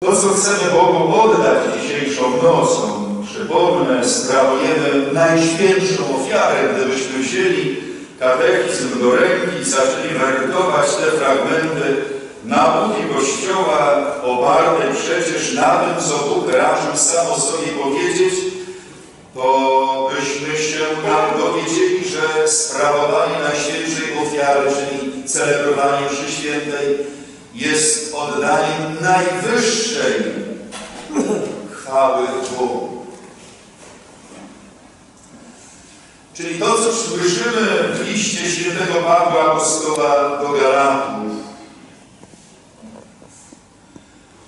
To, co chcemy Bogu oddać dzisiejszą nocą, przypomnę, sprawujemy najświętszą ofiarę, gdybyśmy wzięli katechizm do ręki i zaczęli wertować te fragmenty nauki Kościoła opartej przecież na tym, co Bóg raczył sam o sobie powiedzieć, to byśmy się nam dowiedzieli, że sprawowanie Najświętszej Ofiary, czyli celebrowanie mszy świętej, jest oddaniem najwyższej chwały Bogu. Czyli to, co słyszymy w liście świętego Pawła Apostoła do Galatów,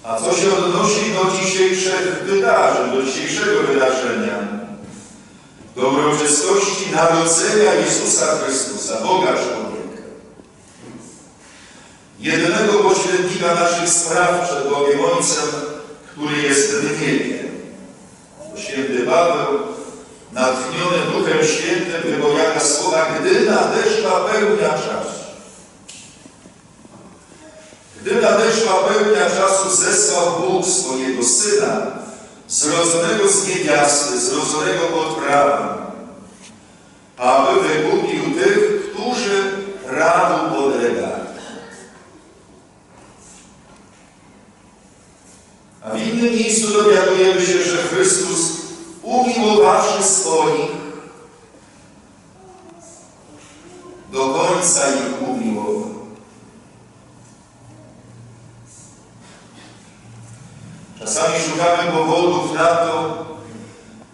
a co się odnosi do dzisiejszych wydarzeń, do dzisiejszego wydarzenia, do uroczystości narodzenia Jezusa Chrystusa, Boga człowieka. Jedynego pośrednika naszych spraw przed Bogiem Ojcem, który jest w niebie. Święty Paweł, natchniony Duchem Świętym, wypowiada słowa, gdy nadeszła pełnia czasu. Gdy nadeszła pełnia czasu, zesłał Bóg swojego Syna, zrodzonego z niewiasty, zrodzonego pod prawem, aby wykupił tych, którzy radu podlegali. A w innym miejscu dowiadujemy się, że Chrystus umiłowawszy swoich, do końca ich umiłował. Czasami szukamy powodów na to,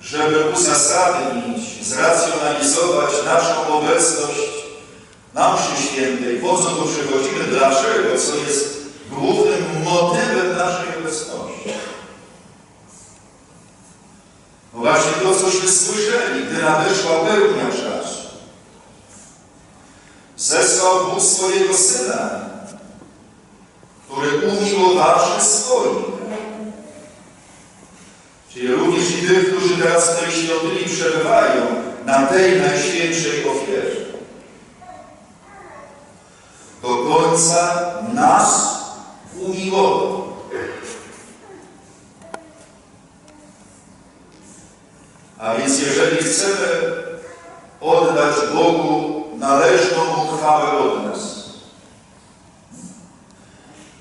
żeby uzasadnić, zracjonalizować naszą obecność na mszy świętej, po co tu przychodzimy, dlaczego, co jest głównym motywem naszej obecności. No właśnie to, cośmy słyszeli, gdy nadeszła pełnia czasu. Bóg swojego Syna, który umiłowawszy swoich, Czyli również i tych, którzy teraz w tej świątyni przebywają na tej najświętszej ofierze. Do końca nas umiłował. A więc jeżeli chcemy oddać Bogu należną mu chwałę od nas,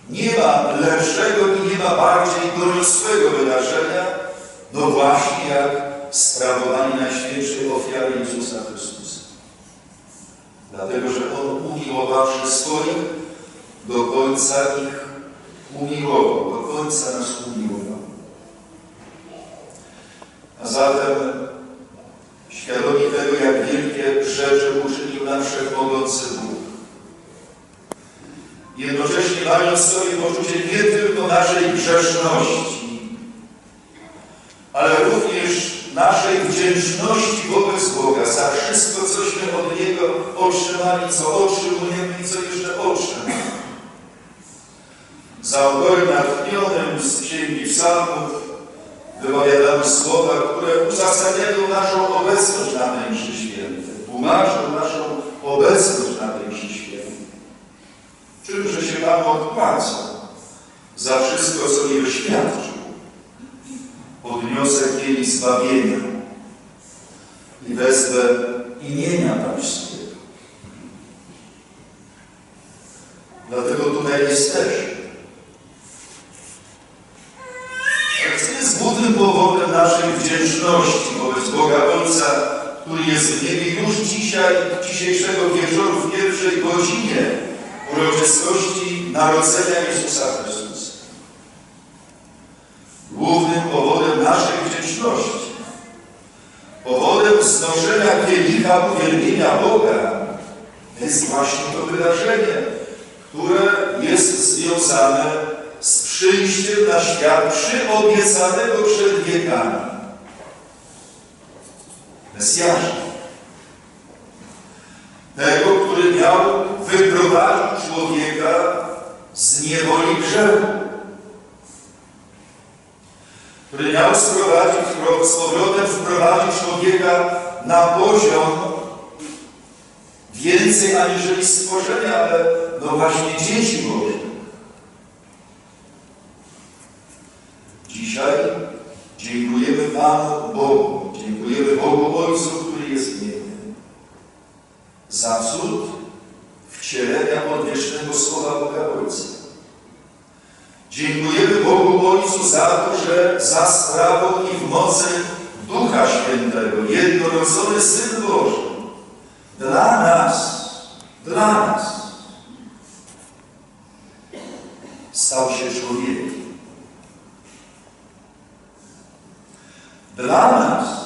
nie ma lepszego i nie ma bardziej doniosłego wydarzenia, no właśnie jak sprawowanie Najświętszej ofiary Jezusa Chrystusa. Dlatego, że On umiłowawszy swoich, do końca ich umiłował, do końca nas umiłował. A zatem świadomi tego, jak wielkie rzeczy uczynił nam Wszechmogący Bóg. Jednocześnie mając sobie poczucie nie tylko naszej grzeszności, ale również naszej wdzięczności wobec Boga za wszystko, cośmy od Niego otrzymali, co otrzymujemy i co jeszcze otrzymamy. Za autorem natchnionym z Księgi Psalmów wypowiadamy słowa, które uzasadniają naszą obecność na tej mszy świętej, tłumaczą naszą obecność na tej świętej. Czymże się Panu odpłaca za wszystko, co mi wyświadczył podniosę kielich zbawienia i wezwę imienia Pańskiego. Dlatego tutaj jesteśmy. To jest głównym powodem naszej wdzięczności wobec Boga Ojca, jest niebie już dzisiaj, dzisiejszego wieczoru, w pierwszej godzinie uroczystości Narodzenia Jezusa Chrystusa. Głównym powodem naszej wdzięczności, powodem znoszenia kielicha uwielbienia Boga jest właśnie to wydarzenie, które jest związane z przyjściem na świat przyobiecanego przed wiekami Mesjasza. Tego, który miał wyprowadzić człowieka z niewoli grzechu który miał sprowadzić, z powrotem wprowadzić człowieka na poziom więcej aniżeli stworzenia, ale no właśnie dzieci Boże. Dzisiaj dziękujemy Panu Bogu, dziękujemy Bogu Ojcu, który jest w niebie, za cud wcielenia odwiecznego Słowa Boga Ojca. Dziękujemy Bogu Ojcu za to, że za sprawą i w mocy Ducha Świętego, jednorodzony Syn Boży, dla nas, dla nas stał się człowiekiem. Dla nas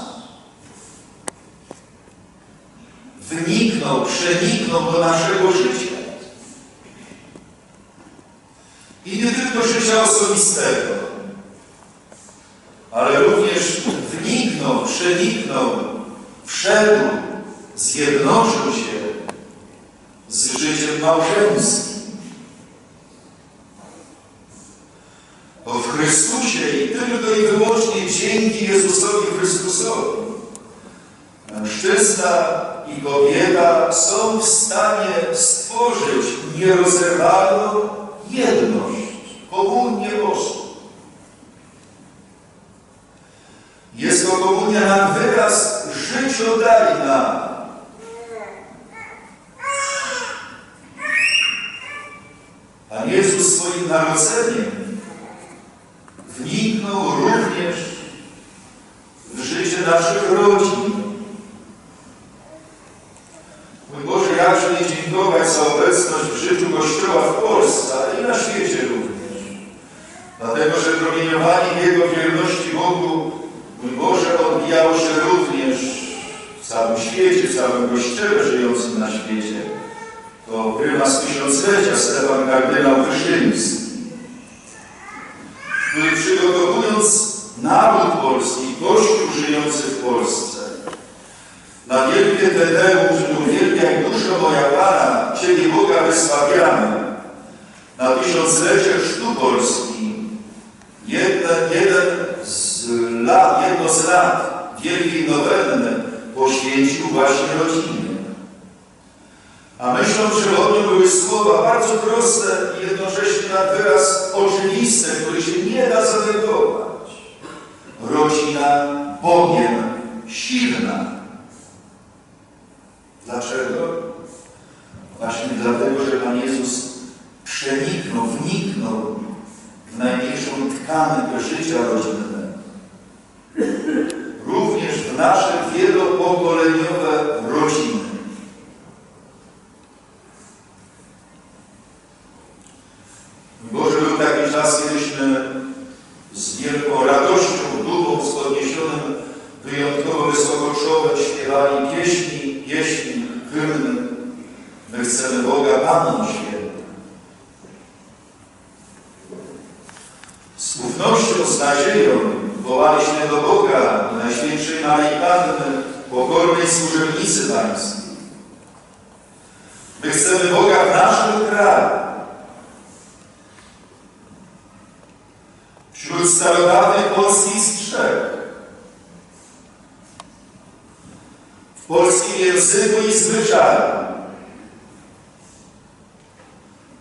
wniknął, przeniknął do naszego życia. I nie tylko życia osobistego, ale również wniknął, przeniknął, wszedł, zjednoczył się z życiem małżeńskim. Bo w Chrystusie i tylko i wyłącznie dzięki Jezusowi Chrystusowi mężczyzna kobieta są w stanie stworzyć nierozerwalną jedność, komunię osób. Jest to komunia na wyraz życiodajna. A Jezus swoim narodzeniem wniknął również w życie naszych rodzin. Mój Boże, jakże nie dziękować za obecność w życiu Kościoła w Polsce, ale i na świecie również. Dlatego, że promieniowanie Jego wierności Bogu, mój Boże, odbijało się również w całym świecie, w całym Kościele żyjącym na świecie. To prymas tysiąclecia Stefan kardynał Wyszyński, który przygotowując naród polski, Kościół żyjący w Polsce, na wielkie Tedeusz, uwielbiaj duszo moja Pana, Ciebie Boga wysławiamy, na tysiąclecie chrztu Polski, jeden, jeden z lat, jedno z lat wielkiej nowenny poświęcił właśnie rodzinie. A myślą przewodnią były słowa bardzo proste i jednocześnie na wyraz oczywiste, które się nie da zanegować. Rodzina Bogiem silna. Dlaczego? Właśnie dlatego, że Pan Jezus przeniknął, wniknął w najmniejszą tkankę życia rodzinnego. Również w nasze wielopokoleniowe Wśród starodawnych polskich strzech. W polskim języku i zwyczaju.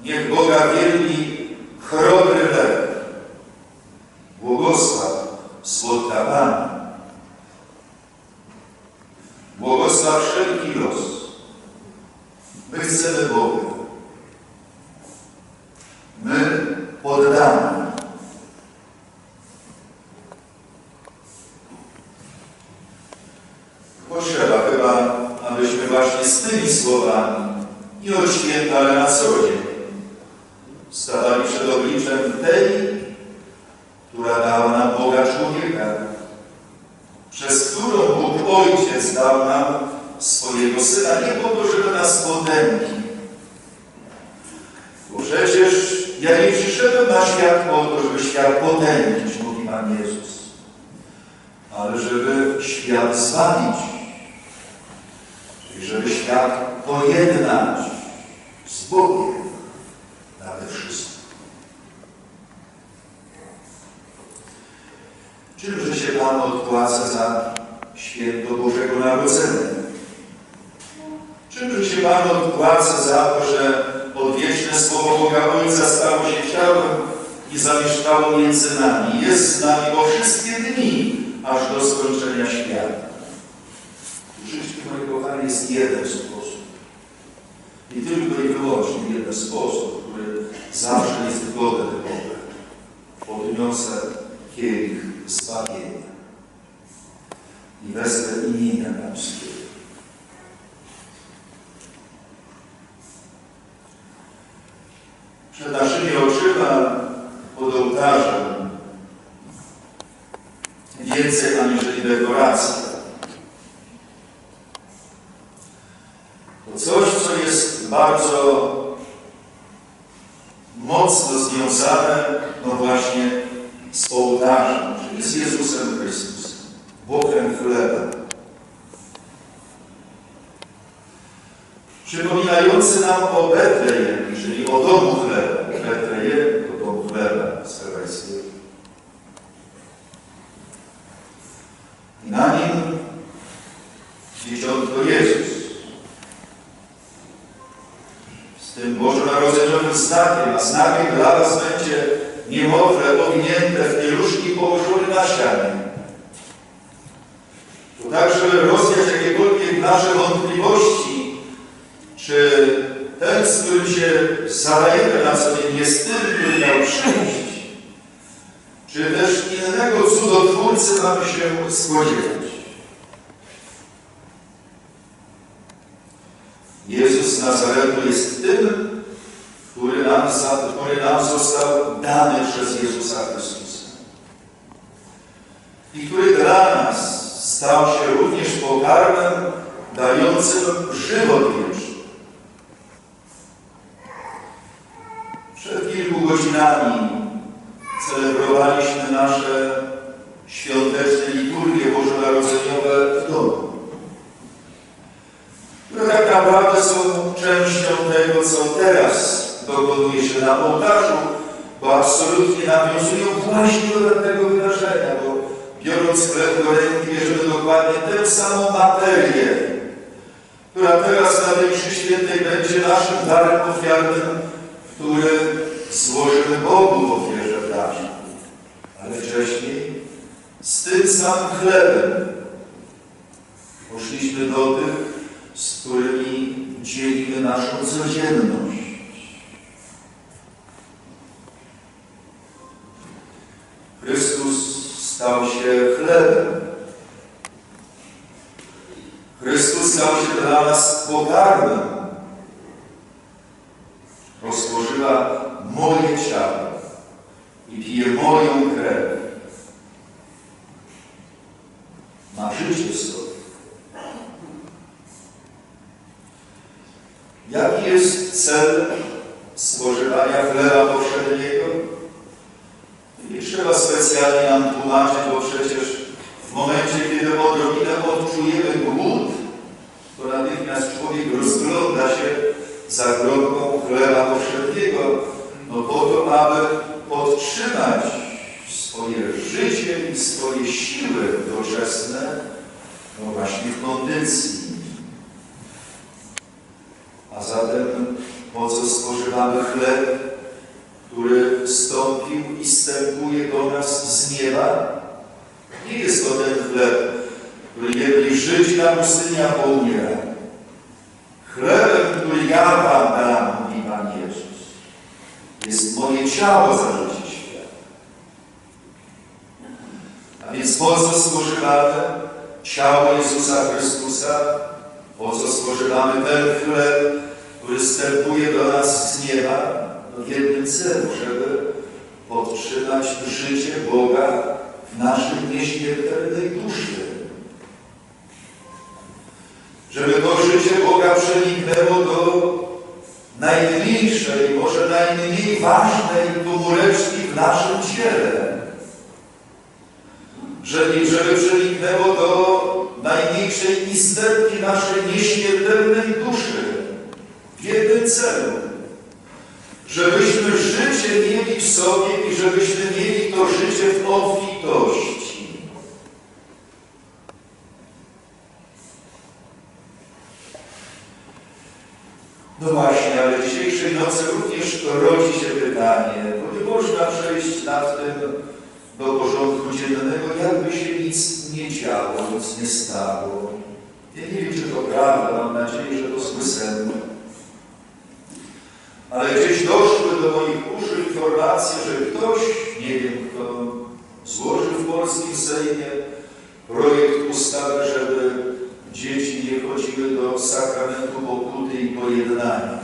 Niech Boga wielbi chrobry lew. Błogosław słodka Pani. Błogosław wszelki los. My chcemy Boga. My poddamy. Potrzeba chyba, abyśmy właśnie z tymi słowami, nie od święta, ale na co dzień, stawali przed obliczem tej, która dała nam Boga człowieka, przez którą Bóg Dał nam swojego Syna, nie po to, żeby nas potępić. Bo przecież ja nie przyszedłem na świat po to, żeby świat potępić, mówi Pan Jezus, ale żeby świat zbawić, czyli żeby świat pojednać z Bogiem nade wszystko. Czymże się Pan odpłaca za święto Bożego Narodzenia? Czymże się Pan odpłaca za to, że odwieczne Słowo Boga Ojca stało się ciałem i zamieszkało między nami. Jest z nami po wszystkie dni, aż do skończenia świata. W życiu, moje kochane, jest jeden sposób. I tylko i wyłącznie jeden sposób, który zawsze jest godny Boga. Podniosę kielich zbawienia i wezmę imienia Pańskiego. Przed naszymi oczyma pod ołtarzem więcej aniżeli dekoracja. To coś, co jest bardzo mocno związane, no właśnie, z ołtarzem, czyli z Jezusem Chrystusem, Bogiem chleba. Przypominający nam o Betlejem, czyli o domu chleba. Betlejem to dom chleba z hebrajskiego. I na nim dzieciątko Jezus. Z tym bożonarodzeniowym znakiem, a znakiem dla nas będzie niemowlę owinięte w pieluszki położone na ścianie. To tak, żeby rozwiać jakiekolwiek nasze wątpliwości, czy ten, z którym się zadajemy na co dzień, jest tym, który miał przyjść, czy też innego cudotwórcy mamy się spodziewać. Jezus z Nazaretu jest tym, który nam, który nam został dany przez Jezusa Chrystusa. I który dla nas stał się również pokarmem dającym żywot wieczny. Przed kilku godzinami celebrowaliśmy nasze świąteczne liturgie bożonarodzeniowe w domu które tak naprawdę są częścią tego, co teraz dokonuje się na ołtarzu, bo absolutnie nawiązują właśnie do tego wydarzenia, bo biorąc chleb do ręki, bierzemy dokładnie tę samą materię, która teraz na tej świętej będzie naszym darem ofiarnym, który złożymy Bogu w ofierze w darze. Ale wcześniej z tym samym chlebem poszliśmy do tych, naszą codzienność. Chrystus stał się chlebem. Chrystus stał się dla nas pokarmem. Rozpożywa moje ciało i pije moją krew. Ma życie sobie. Jaki jest cel spożywania chleba powszedniego? Nie trzeba specjalnie nam tłumaczyć, bo przecież w momencie, kiedy odrobinę odczujemy głód, to natychmiast człowiek rozgląda się za kropką chleba powszedniego, no po to, aby podtrzymać swoje życie i swoje siły doczesne, no właśnie w kondycji. A zatem po co spożywamy chleb, i stępuje do nas z nieba? Nie jest to ten chleb, który jedli Żydzi na pustyni, a poumiera. Chlebem, który ja wam dam, mówi Pan Jezus, jest moje ciało za życie świata. A więc po co spożywamy ciało Jezusa Chrystusa? Po co spożywamy ten chleb, który wstępuje do nas z nieba? No w jednym celu, żeby podtrzymać życie Boga w naszej nieśmiertelnej duszy. Żeby to życie Boga przeniknęło do najmniejszej, może najmniej ważnej komóreczki w naszym ciele. Żeby, żeby przeniknęło do najmniejszej isterki naszej nieśmiertelnej duszy. W jednym celu. Żebyśmy życie mieli w sobie i żebyśmy mieli to życie w obfitości. No właśnie, ale dzisiejszej nocy również rodzi się pytanie, można przejść nad tym do porządku dziennego, jakby się nic nie działo, nic nie stało. Ja nie wiem, czy to prawda, mam nadzieję, że to zły sen. Ale gdzieś doszły do moich uszu informacje, że ktoś, nie wiem kto, złożył w polskim Sejmie projekt ustawy, żeby dzieci nie chodziły do sakramentu pokuty i pojednania.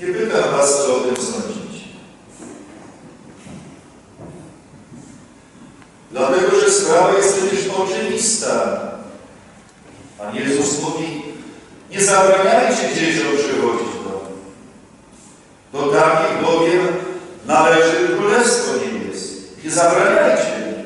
Nie pytam Was, co o tym sądzicie. Dlatego, że sprawa jest przecież oczywista. Pan Jezus mówi, nie zabraniajcie dzieciom przychodzić do mnie. Do takich bowiem należy Królestwo Niebieskie. Nie zabraniajcie im.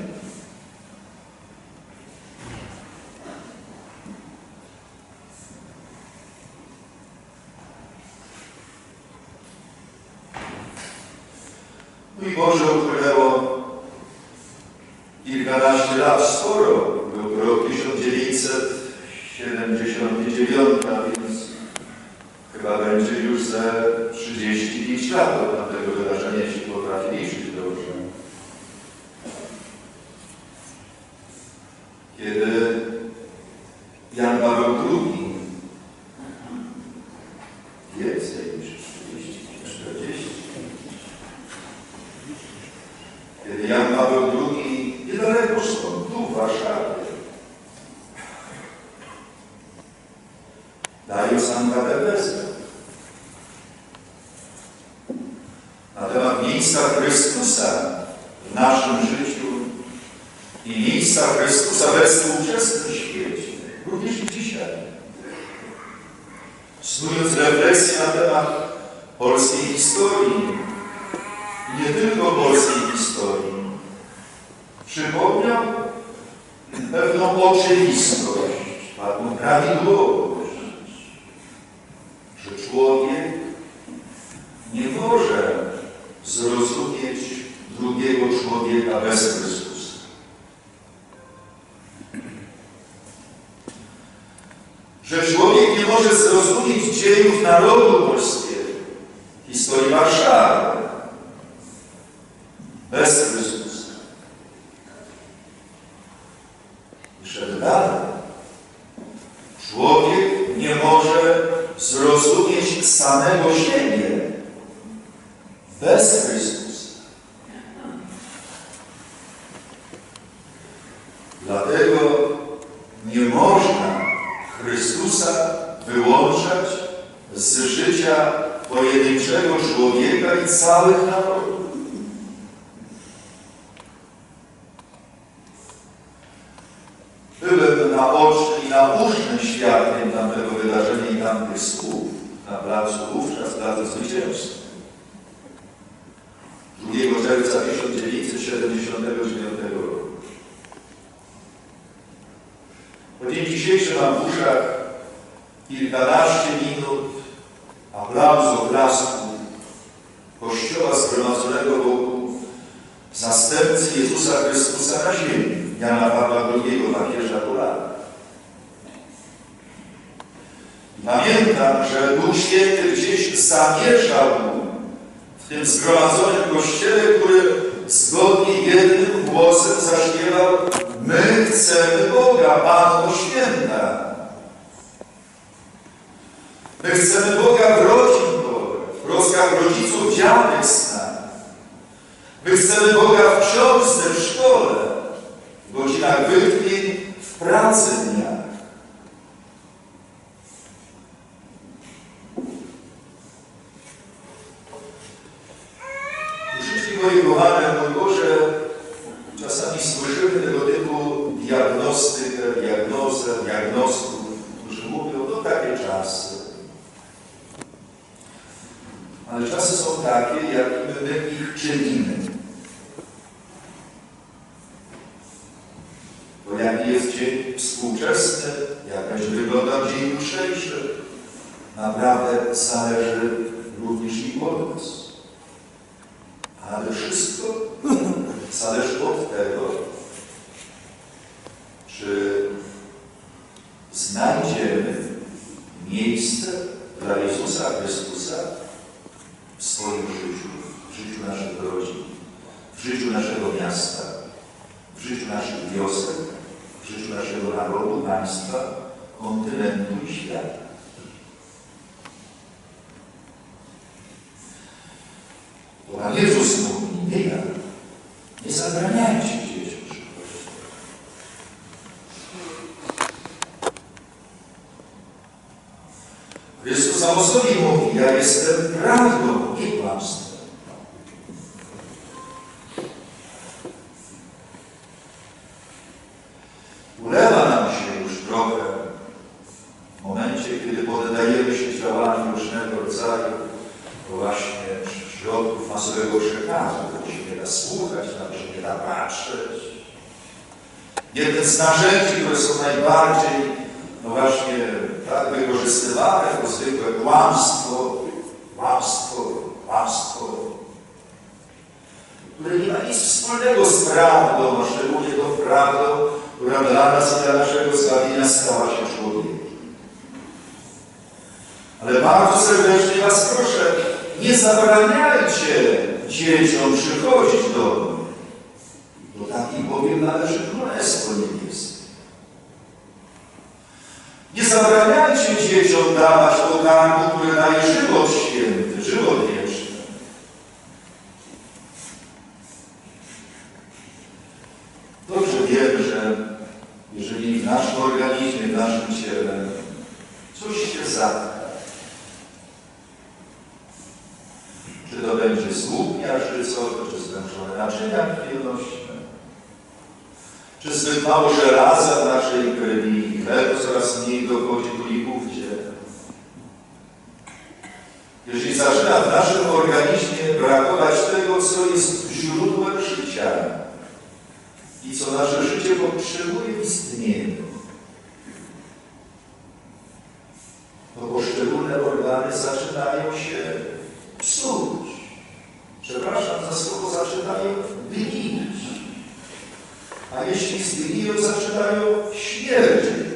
Mój Boże, upłynęło kilkanaście lat, sporo. Był rok 1979, a więc chyba będzie już za 35 lat od tamtego wydarzenia, jeśli potrafię liczyć dobrze. Kiedy Jan Paweł II non può c'è visto, ma wyłączać z życia pojedynczego człowieka i całych narodów. Byłem naoczny i naucznym świadkiem tamtego wydarzenia i tamtych słów na placu wówczas Placu Zwycięstwa. 2 czerwca 1979 roku. Po dzień dzisiejszy mam w uszach kilkanaście minut aplauzu, oklasku Kościoła zgromadzonego wokół zastępcy Jezusa Chrystusa na ziemi, Jana Pawła II, papieża Polaka. Pamiętam, że Duch Święty gdzieś zamierzał w tym zgromadzonym kościele, który zgodnie jednym głosem zaśpiewał My chcemy Boga, Panno Święta. My chcemy Boga w rodzin w troskach rodziców, dziadek z. My chcemy Boga w książce, w szkole, w godzinach wytchnień, w pracy dnia. Wszystkie moje kochane, mój Boże, czasami słyszymy tego typu diagnostykę, diagnozę, diagnostów, którzy mówią, no takie czasy. Ale czasy są takie, jakimi my ich czynimy. Bo jaki jest dzień współczesny, jak będzie wyglądał dzień jutrzejszy, naprawdę zależy również i od nas. Ale wszystko zależy od tego, czy Chrystusa w swoim życiu, w życiu naszych rodzin, w życiu naszego miasta, w życiu naszych wiosek, w życiu naszego narodu, państwa, kontynentu i świata. Bo Pan Jezus mówi, nie zabraniajcie dzieciom przychodzić. Chrystus sobie mówi, ja jestem prawdą, nie kłamstwem. Ulewa nam się już trochę w momencie, kiedy poddajemy się działaniu różnego rodzaju no właśnie środków masowego przekazu, bo się nie da słuchać, nam się nie da patrzeć. Jeden z narzędzi, które są najbardziej, no właśnie, tak wykorzystywane, to zwykłe kłamstwo, kłamstwo, kłamstwo, które nie ma nic wspólnego z prawdą, szczególnie tą prawdą, która dla nas i dla naszego zbawienia stała się człowiekiem. Ale bardzo serdecznie Was proszę, nie zabraniajcie dzieciom przychodzić do mnie. Do takim bowiem należy Królestwo Niebieskie. Nie zabraniajcie dzieciom dawać pokarmu, który daje żywot święty, żywot wieczny. Wiemy, że jeżeli w naszym organizmie, w naszym ciele coś się zatka, czy to będzie zgub miażdżycowy, czy zwężone naczynia krwionośne, czy zbyt mało żelaza w naszej krwi chleb coraz mniej dochodzi tulików w dziele. Jeżeli zaczyna w naszym organizmie brakować tego, co jest źródłem życia i co nasze życie potrzebuje w istnieniu, to poszczególne organy zaczynają się psuć. Przepraszam za słowo, zaczynają wyginać. A jeśli zgniją, zaczynają śmierdzieć.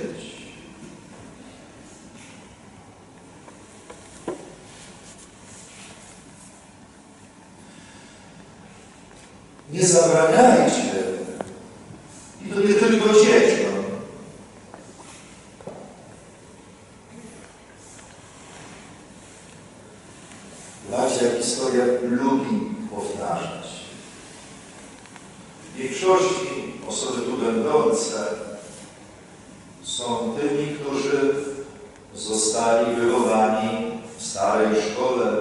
Nie zabraniajcie, i to nie tylko dzieciom, Zobaczcie, jak historia lubi powtarzać. W większości osoby tu będące są tymi, którzy zostali wychowani w starej szkole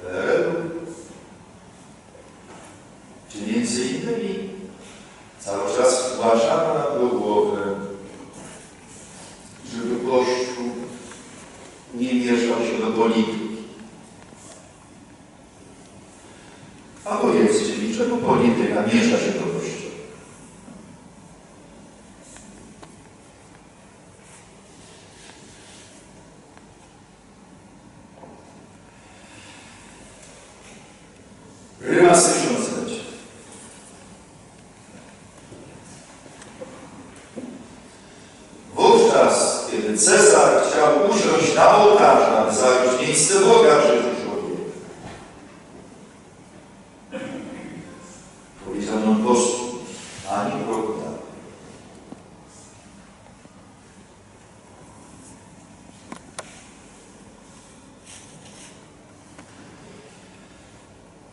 PRL-u, gdzie między innymi cały czas wkłaszano nam do głowy, żeby Kościół nie mieszał się do polityki. A powiedzcie mi, czemu polityka miesza się do Kościoła? Prymas tysiąclecia. Wówczas, kiedy Cezar chciał usiąść na ołtarzu, aby zająć miejsce Boga w życiu człowieka, powiedział nam Kościół, ani kroku dalej.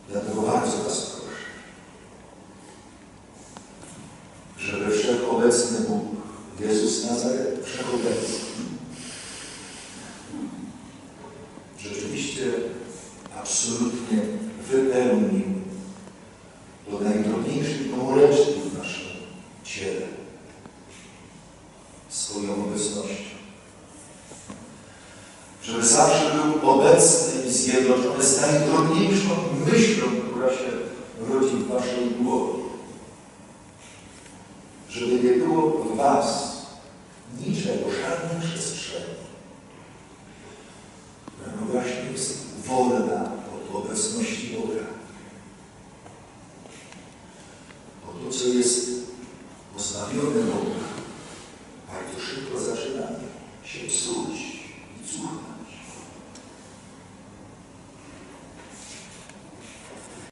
Dlatego bardzo Was proszę, żeby wszechobecny Bóg, Jezus Nazaret, wszechobecny, rzeczywiście absolutnie wypełnił